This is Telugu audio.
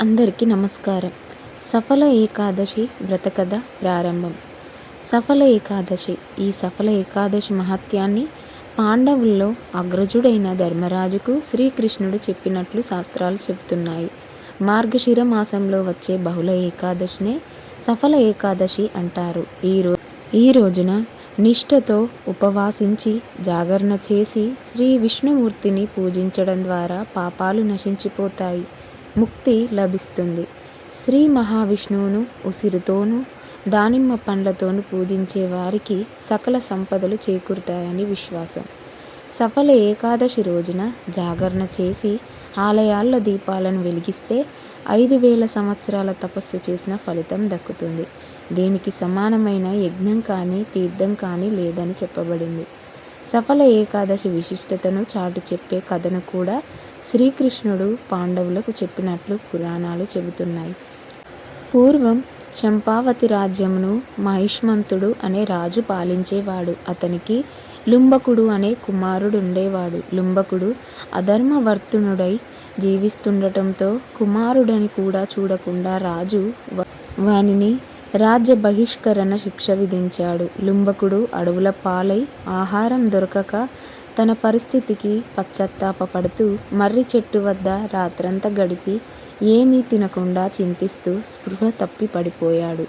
అందరికీ నమస్కారం. సఫల ఏకాదశి వ్రతకథ ప్రారంభం. సఫల ఏకాదశి ఈ సఫల ఏకాదశి మహత్యాన్ని పాండవుల్లో అగ్రజుడైన ధర్మరాజుకు శ్రీకృష్ణుడు చెప్పినట్లు శాస్త్రాలు చెబుతున్నాయి. మార్గశిర మాసంలో వచ్చే బహుళ ఏకాదశినే సఫల ఏకాదశి అంటారు. ఈ ఈ రోజున నిష్ఠతో ఉపవాసించి జాగరణ చేసి శ్రీ విష్ణుమూర్తిని పూజించడం ద్వారా పాపాలు నశించిపోతాయి. ముక్తి లభిస్తుంది. శ్రీ మహావిష్ణువును ఉసిరితోనూ దానిమ్మ పండ్లతోనూ పూజించే వారికి సకల సంపదలు చేకూరుతాయని విశ్వాసం. సఫల ఏకాదశి రోజున జాగరణ చేసి ఆలయాల్లో దీపాలను వెలిగిస్తే ఐదు వేల సంవత్సరాల తపస్సు చేసిన ఫలితం దక్కుతుంది. దీనికి సమానమైన యజ్ఞం కానీ తీర్థం కానీ లేదని చెప్పబడింది. సఫల ఏకాదశి విశిష్టతను చాటి చెప్పే కథను కూడా శ్రీకృష్ణుడు పాండవులకు చెప్పినట్లు పురాణాలు చెబుతున్నాయి. పూర్వం చంపావతి రాజ్యమును మహిష్మంతుడు అనే రాజు పాలించేవాడు. అతనికి లుంబకుడు అనే కుమారుడు ఉండేవాడు లుంబకుడు అధర్మవర్తునుడై జీవిస్తుండటంతో కుమారుడని కూడా చూడకుండా రాజు వానిని రాజ్య బహిష్కరణ శిక్ష విధించాడు. లుంబకుడు అడవుల పాలై ఆహారం దొరకక తన పరిస్థితికి పశ్చాత్తాపపడుతూ మర్రి చెట్టు వద్ద రాత్రంతా గడిపి ఏమీ తినకుండా చింతిస్తూ స్పృహ తప్పి పడిపోయాడు.